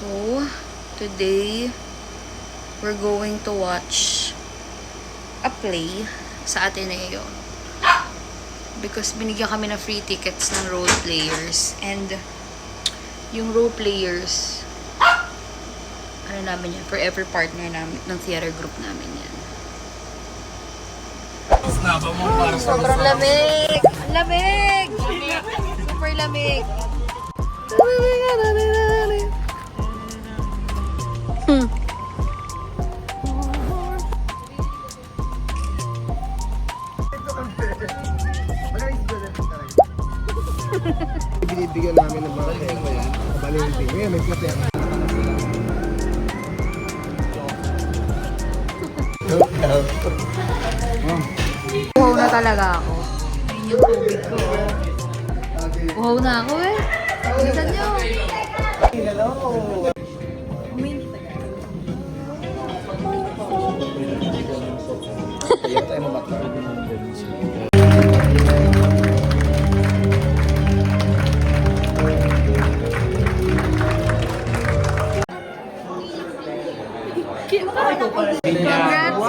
So, today, we're going to watch a play sa Ateneo. Because binigyan kami ng free tickets ng role players. And, yung role players, ano namin yan, forever partner namin, ng theater group namin yan. Snaba mo para sa Sobrang lamig! Ang lamig! Super lamig! Binibigyan namin ng mga pera. Balimbing. Ngayon, may plater. Uhaw na talaga ako. Ayun yung tubig ko. Uhaw na ako eh. Bilisan nyo. Congrats po!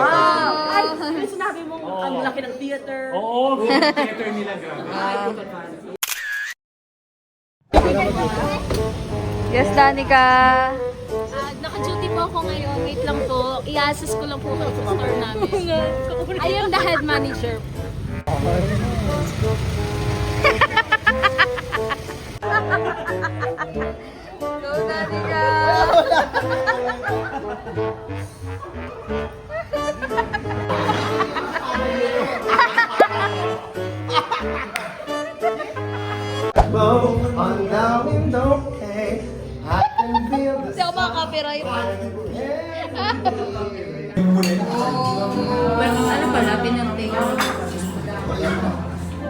Ay, sinabi mo, ang laki ng theater. Oo, theater nila grabe. Yes, Danica! Ah, naka-duty po ako ngayon. Wait lang po. I-assist ko lang po sa store namin. I am the head manager. Bow on the window pane. I can feel the Hindi ako makaka-copyright. Ano pala, pinanting?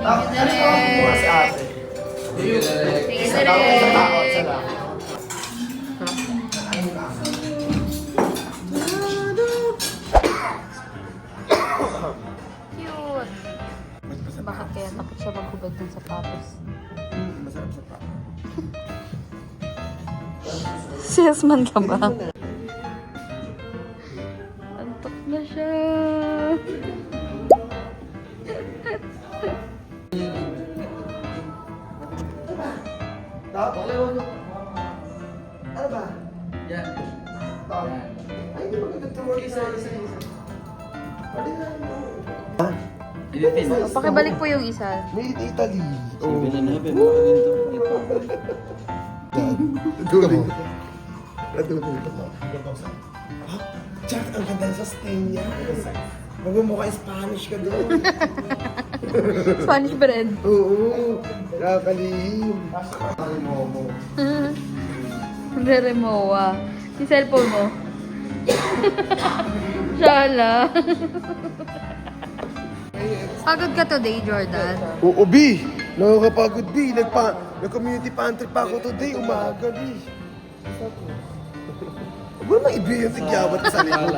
Ah, ano ba ang bukas si ate? Tao, isa tao, lang. Siya maghubad ng sapatos? Masarap sa tao. Salesman ka ba? Antok na siya. Tao? Ano ba? Yan. Tao? Ay, hindi to work isa, isa, isa. Pwede na mo. Pakibalik po yung isa. Made in Italy. Oh. Dulo. Dulo ko. Ha? Jack, ang ganda sa stain niya. Magmumukha Spanish ka doon. Spanish bread. Oo. Nakakalihim. Ay, momo. Very mowa. Yung cellphone mo. Shala. Pagod ka today, Jordan. Oo, B. Nakakapagod, B. Nagpa, nag-community pantry pa ako today. Umaga, B. Huwag mo naman ibi yung tigyawat sa likod.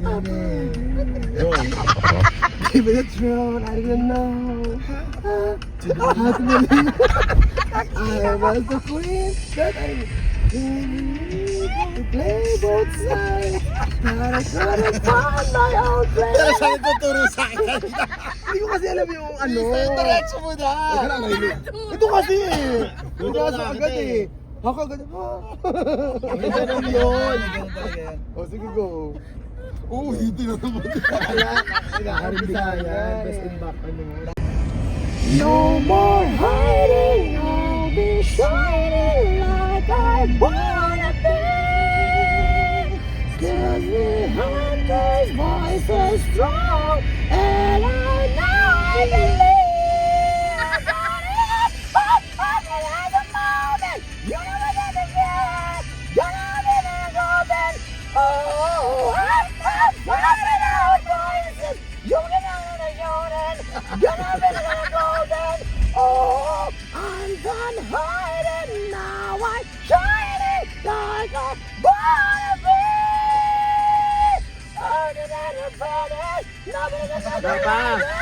Go. Give it a throne, I don't know how to believe I was the queen that I to play both sides But I couldn't find my own place Pero siya nagtuturo sa akin. Hindi ko kasi alam yung ano Diretso mo na. Ito kasi eh Ito kasi agad eh Ako agad Ang ganun yun. O sige go Oo, hindi na naman Kailangan Bisaya Best in back No more hiding, I'll be shining like I wanna be. Cause we hunters strong, and I know I believe that it is possible at the moment. You never get to feel it. You're not in a golden. Oh, I'm not finding out voices. You can not in a golden. You're not in a golden. Oh, I'm done hiding now. I'm shining like a butterfly. Harder than a feather. Nothing butterfly.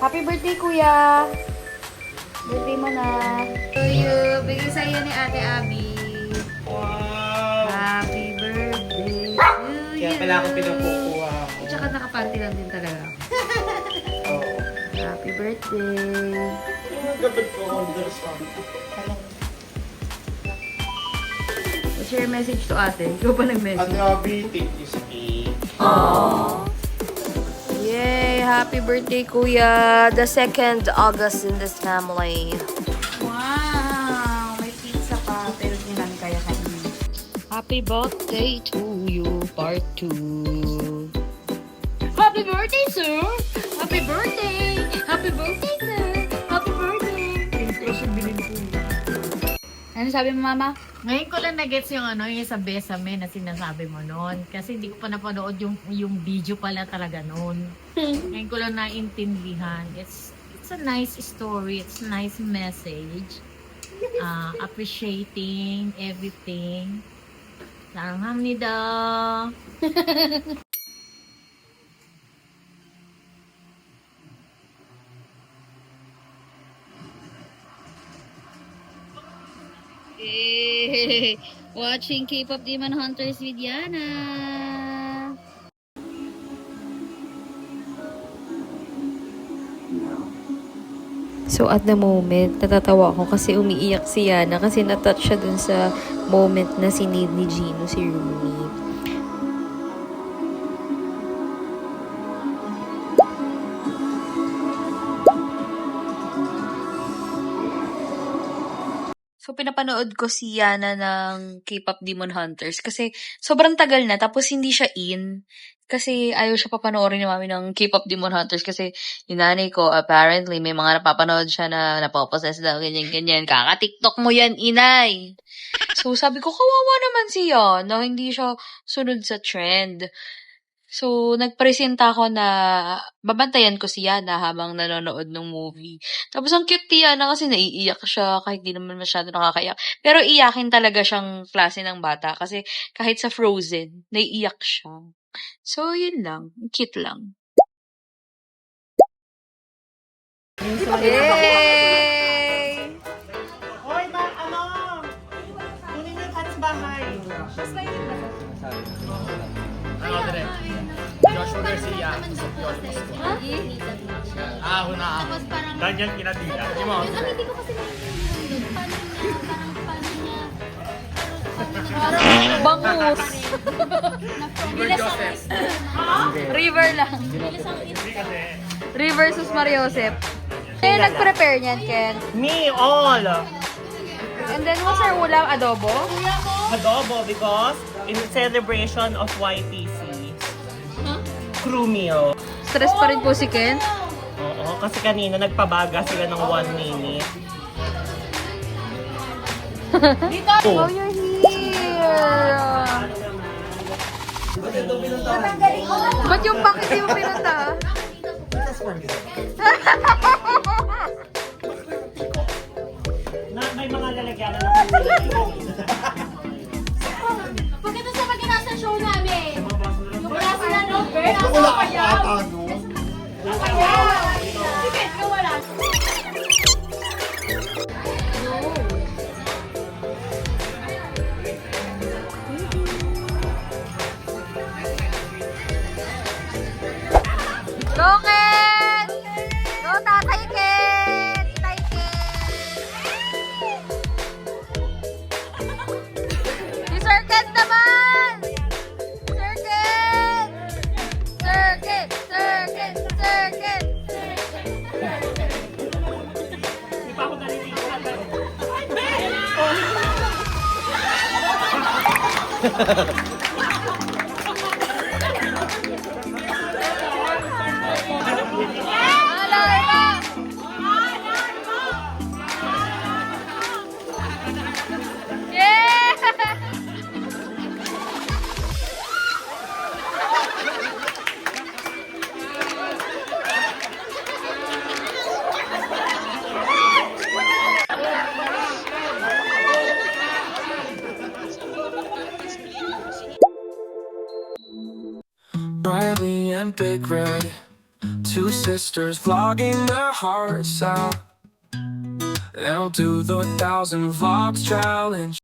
Happy birthday, kuya! Birthday mo na. Bigay sa'yo ni Ate Abby. Happy birthday to you. Kaya pala ako pinakukuha. At saka nakapanty lang din talaga. Oo. Happy birthday. Gabad ko ako sa What's your message to ate? Ikaw pa nag-message. Ate Abby, take this cake. Yay! Happy birthday, kuya! The second August in this family. Happy birthday to you, part 2. Happy birthday, sir! Happy birthday! Happy birthday, sir! Happy birthday! Ano sabi mo, mama? Ngayon ko lang na-gets yung ano, yung sa Besame na sinasabi mo noon. Kasi hindi ko pa napanood yung, yung video pala talaga noon. Ngayon ko lang naintindihan. It's, it's a nice story. It's a nice message. Uh, appreciating everything. 사랑합니다. Hey, watching K-pop Demon Hunters with Yana. So at the moment, natatawa ako kasi umiiyak si Yana kasi natouch siya dun sa moment na sinid ni Gino si Rumi. So, pinapanood ko si Yana ng K-pop Demon Hunters kasi sobrang tagal na tapos hindi siya in. Kasi ayaw siya papanoorin ni mami ng K-pop Demon Hunters kasi yung nanay ko apparently may mga napapanood siya na napaposes daw ganyan-ganyan. Kaka-tiktok mo yan, inay! So, sabi ko, kawawa naman siya na hindi siya sunod sa trend. So, nagpresenta ako na babantayan ko si Yana habang nanonood ng movie. Tapos, ang cute ni Yana kasi naiiyak siya kahit di naman masyado nakakaiyak. Pero iyakin talaga siyang klase ng bata kasi kahit sa Frozen, naiiyak siya. So, yun lang. Cute lang. Yay! Joshua Garcia. Ah, ako na ako. Daniel Kinatila. Hindi mo. Hindi ko kasi naiintindihan paano niya, parang paano niya, parang Bangus! River Joseph. River lang. River sus Mariosep. Eh, nag-prepare niyan, Ken. Me, all. And then, what's our ulam? Adobo? Adobo because in celebration of YPC. Crew meal. Stress pa rin po si Ken. Oo, kasi kanina nagpabaga sila ng one minute. Oh, you're here! Ba't yung bakit di mo pinunta? Na, may mga lalagyanan na Pagkatapos sa pag nasa show namin, Wala nasa ako payaw. ata, no? Big Red, two sisters vlogging their hearts out. They'll do the thousand vlogs challenge.